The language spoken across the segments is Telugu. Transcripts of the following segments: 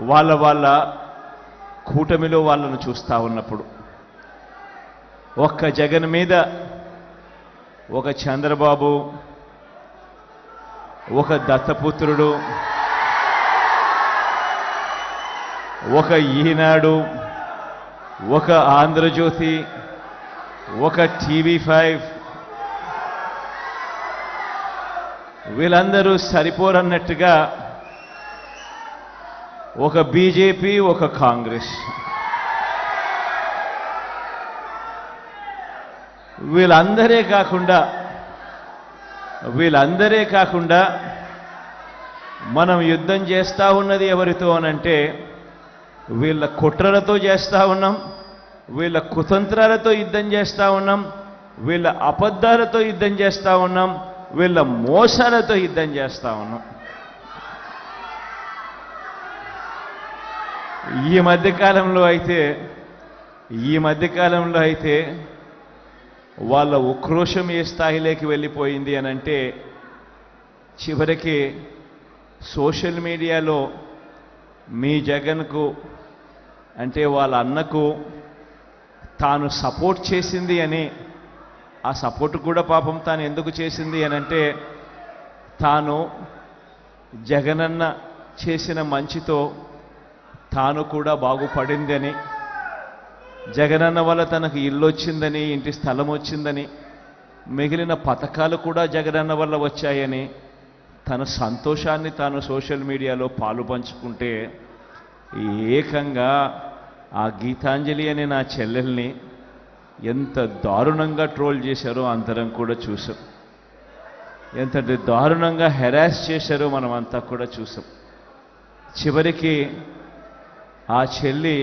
వాళ్ళ వాళ్ళ కూటమిలో వాళ్ళను చూస్తూ ఉన్నప్పుడు ఒక్క జగన్ మీద ఒక చంద్రబాబు ఒక దత్తపుత్రుడు ఒక ఈనాడు ఒక ఆంధ్రజ్యోతి ఒక టీవీ ఫైవ్. వీళ్ళందరూ సరిపోరన్నట్టుగా ఒక బీజేపీ ఒక కాంగ్రెస్. వీళ్ళందరే కాకుండా వీళ్ళందరే కాకుండా మనం యుద్ధం చేస్తూ ఉన్నది ఎవరితో అనంటే వీళ్ళ కుట్రలతో చేస్తూ ఉన్నాం వీళ్ళ కుతంత్రాలతో యుద్ధం చేస్తూ ఉన్నాం వీళ్ళ అబద్ధాలతో యుద్ధం చేస్తూ ఉన్నాం వీళ్ళ మోసాలతో యుద్ధం చేస్తూ ఉన్నాం. ఈ మధ్యకాలంలో అయితే ఈ మధ్యకాలంలో అయితే వాళ్ళ ఉక్రోషం ఏ స్థాయిలోకి వెళ్ళిపోయింది అని అంటే చివరికి సోషల్ మీడియాలో మీ జగన్కు అంటే వాళ్ళ అన్నకు తాను సపోర్ట్ చేసింది అని ఆ సపోర్ట్ కూడా పాపం తాను ఎందుకు చేసింది అని అంటే తాను జగనన్న చేసిన మంచితో తాను కూడా బాగుపడిందని జగనన్న వల్ల తనకు ఇల్లు వచ్చిందని ఇంటి స్థలం వచ్చిందని మిగిలిన పథకాలు కూడా జగనన్న వల్ల వచ్చాయని తన సంతోషాన్ని తాను సోషల్ మీడియాలో పాలు పంచుకుంటే ఏకంగా ఆ గీతాంజలి అనే నా చెల్లెల్ని ఎంత దారుణంగా ట్రోల్ చేశారో అందరం కూడా చూసాం. ఎంత దారుణంగా హెరాస్ చేశారో మనం అంతా కూడా చూసాం. చివరికి ఆ చెల్లి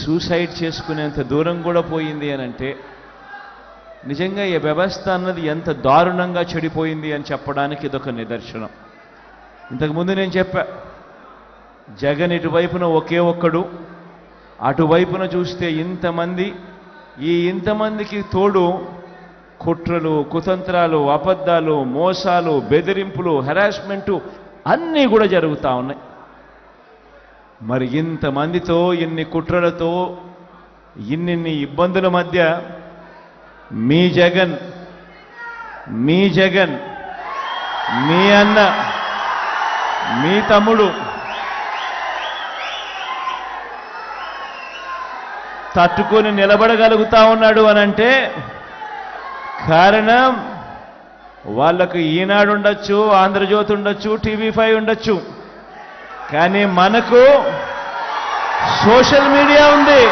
సూసైడ్ చేసుకునేంత దూరం కూడా పోయింది అని అంటే నిజంగా ఈ వ్యవస్థ అన్నది ఎంత దారుణంగా చెడిపోయింది అని చెప్పడానికి ఇదొక నిదర్శనం. ఇంతకుముందు నేను చెప్పా జగన్ ఇటువైపున ఒకే ఒక్కడు అటువైపున చూస్తే ఇంతమంది ఈ ఇంతమందికి తోడు కుట్రలు కుతంత్రాలు అబద్ధాలు మోసాలు బెదిరింపులు హెరాస్మెంటు అన్నీ కూడా జరుగుతూ ఉన్నాయి. మరి ఇంతమందితో ఇన్ని కుట్రలతో ఇన్నిన్ని ఇబ్బందుల మధ్య మీ జగన్ మీ జగన్ మీ అన్న మీ తమ్ముడు తట్టుకొని నిలబడగలుగుతా ఉన్నాడు అనంటే కారణం వాళ్ళకు ఈనాడు ఉండొచ్చు ఆంధ్రజ్యోతి ఉండొచ్చు టీవీ ఫైవ్ ఉండొచ్చు. కానీ మనకు సోషల్ మీడియా ఉంది.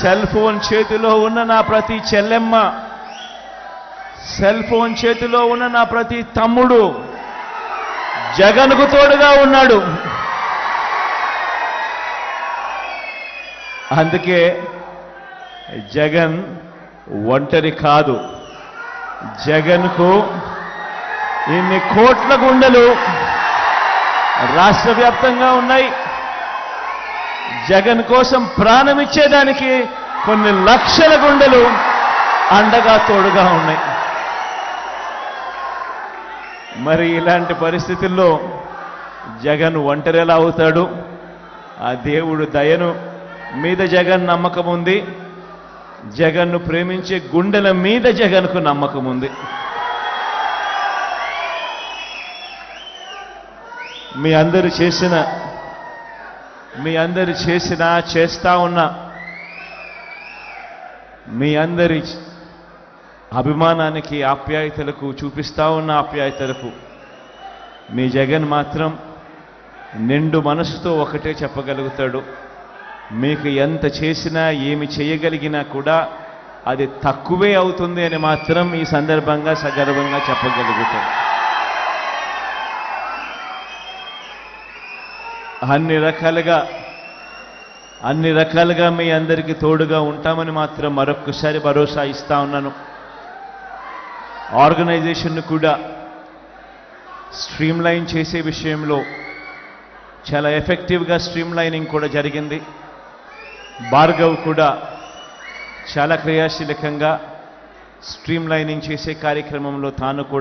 సెల్ ఫోన్ చేతిలో ఉన్న నా ప్రతి చెల్లెమ్మ సెల్ ఫోన్ చేతిలో ఉన్న నా ప్రతి తమ్ముడు జగన్కు తోడుగా ఉన్నాడు. అందుకే జగన్ ఒంటరి కాదు. జగన్కు ఇన్ని కోట్ల గుండెలు రాష్ట్ర వ్యాప్తంగా ఉన్నాయి. జగన్ కోసం ప్రాణం ఇచ్చేదానికి కొన్ని లక్షల గుండెలు అండగా తోడుగా ఉన్నాయి. మరి ఇలాంటి పరిస్థితుల్లో జగన్ ఒంటరిలా అవుతాడు. ఆ దేవుడు దయను మీద జగన్ నమ్మకం ఉంది జగన్ను ప్రేమించే గుండెల మీద జగన్కు నమ్మకం ఉంది. మీ అందరు చేసిన మీ అందరు చేసిన చేస్తా ఉన్న మీ అందరి అభిమానానికి ఆప్యాయతలకు చూపిస్తా ఉన్న ఆప్యాయతలకు మీ జగన్ మాత్రం నిండు మనసుతో ఒకటే చెప్పగలుగుతాడు. మీకు ఎంత చేసినా ఏమి చేయగలిగినా కూడా అది తక్కువే అవుతుంది అని మాత్రం ఈ సందర్భంగా సగర్వంగా చెప్పగలుగుతాం. అన్ని రకాలుగా అన్ని రకాలుగా మీ అందరికీ తోడుగా ఉంటామని మాత్రం మరొక్కసారి భరోసా ఇస్తా ఉన్నాను. ఆర్గనైజేషన్ను కూడా స్ట్రీమ్లైన్ చేసే విషయంలో చాలా ఎఫెక్టివ్గా స్ట్రీమ్ లైనింగ్ కూడా జరిగింది. భార్గవ్ కూడా చాలా క్రియాశీలకంగా స్ట్రీమ్ లైనింగ్ చేసే కార్యక్రమంలో తాను కూడా